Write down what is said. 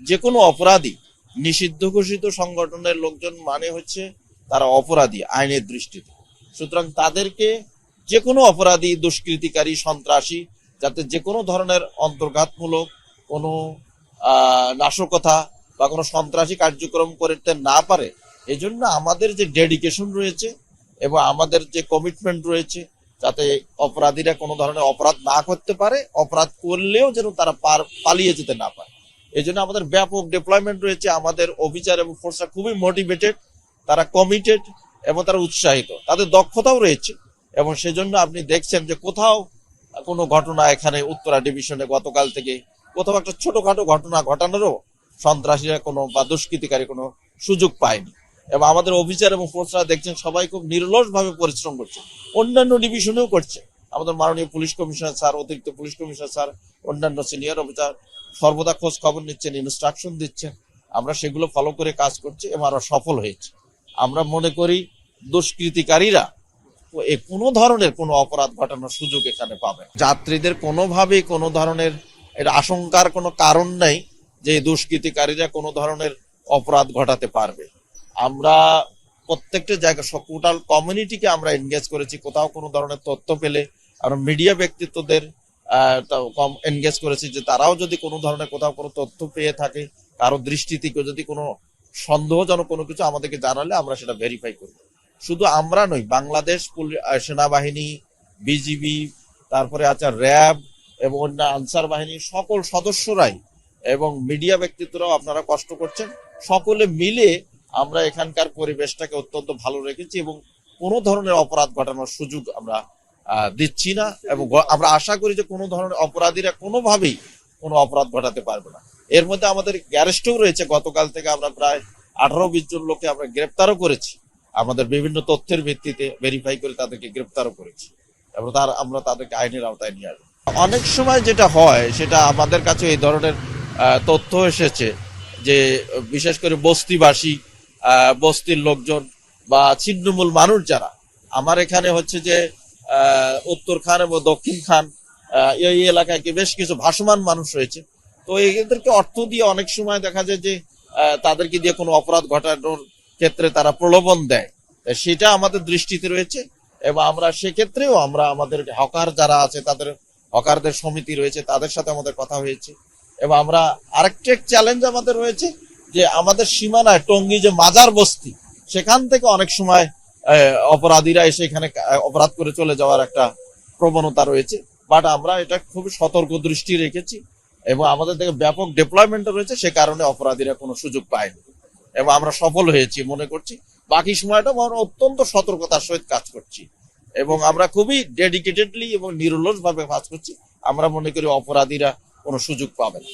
যে কোনো অপরাধী, নিষিদ্ধ ঘোষিত সংগঠনের লোকজন মানে হচ্ছে তারা অপরাধী আইনের দৃষ্টিতে। সুতরাং তাদেরকে যে কোনো অপরাধী, দুষ্কৃতিকারী, সন্ত্রাসী, যাতে যে কোনো ধরনের অন্তর্ঘাতমূলক কোনো নাশকতা বা কোনো সন্ত্রাসী কার্যক্রম করতে না পারে এই জন্য আমাদের যে ডেডিকেশন রয়েছে এবং আমাদের যে কমিটমেন্ট রয়েছে, যাতে অপরাধীরা কোনো ধরনের অপরাধ না করতে পারে, অপরাধ করলেও যেন তারা পালিয়ে যেতে না পারে। এই জন্য আমাদের ব্যাপক ডিপ্লয়মেন্ট রয়েছে। আমাদের অফিসার এবং ফোর্সরা খুবই মোটিভেটেড তারা কমিটেড এবং তারা উৎসাহিত। তাদের দক্ষতাও রয়েছে এবং সেজন্য আপনি দেখছেন যে কোথাও কোনো ঘটনা এখানে উত্তরা ডিভিশনে গতকাল থেকে কোথাও একটা ছোটখাটো ঘটনা ঘটানোরও সন্ত্রাসীরা কোনো বা দুষ্কৃতিকারী কোনো সুযোগ পায়নি। এবং আমাদের অফিসার এবং ফোর্সরা দেখছেন সবাই খুব নির্লস ভাবে পরিশ্রম করছে। অন্যান্য ডিভিশনেও করছে। আমাদের মাননীয় পুলিশ কমিশনার স্যার, অতিরিক্ত পুলিশ কমিশনার স্যার, অন্যান্য সিনিয়র অফিসার সর্বদা খোঁজ খবর নিচ্ছেন ইনস্ট্রাকশন দিচ্ছেন। আমরা সেগুলো ফলো করে কাজ করছি এবং আরও সফল হয়েছি। আমরা মনে করি দুষ্কৃতিকারীরা কোনো ধরনের কোনো অপরাধ ঘটানোর সুযোগ এখানে পাবে। যাত্রীদের কোনোভাবেই কোনো ধরনের এর আশঙ্কার কোনো কারণ নেই যে দুষ্কৃতিকারীরা কোনো ধরনের অপরাধ ঘটাতে পারবে। আমরা প্রত্যেকটা জায়গা টোটাল কমিউনিটিকে আমরা এনগেজ করেছি। কোথাও কোনো ধরনের তথ্য পেলে আমরা মিডিয়া ব্যক্তিত্বদের কম এনগেজ করেছি যে তারাও যদি কোনো ধরনের কোথাও কোনো তথ্য পেয়ে থাকে, কারও দৃষ্টি থেকে যদি কোনো সন্দেহজনক কোনো কিছু আমাদেরকে জানালে আমরা সেটা ভেরিফাই করব। শুধু আমরা নই, বাংলাদেশ সেনাবাহিনী বিজিবি তারপরে আছে র্যাব এবং অন্য আনসার বাহিনীর সকল সদস্যরাই এবং মিডিয়া ব্যক্তিত্বরাও আপনারা কষ্ট করছেন। সকলে মিলে আমরা এখানকার পরিবেশটাকে অত্যন্ত ভালো রেখেছি এবং কোনো ধরনের অপরাধ ঘটানোর সুযোগ আমরা দিচ্ছি না এবং আমরা আশা করি যে কোনো ধরনের অপরাধীরা কোনোভাবেই কোনো অপরাধ ঘটাতে পারবে না। এর মধ্যে আমাদের গ্যারেস্টও রয়েছে, গতকাল থেকে আমরা প্রায় আঠারো বিশ জন লোককে আমরা গ্রেপ্তারও করেছি। আমাদের বিভিন্ন তথ্যের ভিত্তিতে ভেরিফাই করে তাদেরকে গ্রেপ্তারও করেছি এবং তার, আমরা তাদেরকে আইনের আওতায় নিয়ে আসব। অনেক সময় যেটা হয়, সেটা আমাদের কাছে এই ধরনের তথ্য এসেছে যে, বিশেষ করে বস্তিবাসী বস্তির লোকজন বা ছিন্নমূল মানুষ যারা, আমার এখানে হচ্ছে যে উত্তর খান এবং দক্ষিণ খান এই এলাকায় কি বেশ কিছু ভাসমান মানুষ রয়েছে। তো এদেরকে অর্থ দিয়ে অনেক সময় দেখা যায় যে তাদেরকে দিয়ে কোনো অপরাধ ঘটানোর ক্ষেত্রে তারা প্রলোভন দেয়। সেটা আমাদের দৃষ্টিতে রয়েছে এবং আমরা সেক্ষেত্রেও আমরা আমাদের হকার যারা আছে, তাদের হকারদের সমিতি রয়েছে, তাদের সাথে আমাদের কথা হয়েছে। এবং আমরা আরেকটা চ্যালেঞ্জ আমাদের রয়েছে যে আমাদের সীমানায় টঙ্গী যে মাজার বস্তি, সেখান থেকে অনেক সময় অপরাধীরা এসে এখানে অপরাধ করে চলে যাওয়ার একটা প্রবণতা রয়েছে। বাট আমরা এটা খুবই সতর্ক দৃষ্টি রেখেছি এবং আমাদের থেকে ব্যাপক ডেপ্লয়মেন্ট রয়েছে, সে কারণে অপরাধীরা কোনো সুযোগ পায়নি। এবং আমরা সফল হয়েছি মনে করছি। বাকি সময়টা আমরা অত্যন্ত সতর্কতার সহিত কাজ করছি। এবং আমরা খুবই ডেডিকেটেডলি এবং নিরলস ভাবে কাজ করছি। আমরা মনে করি অপরাধীরা কোনো সুযোগ পাবে না।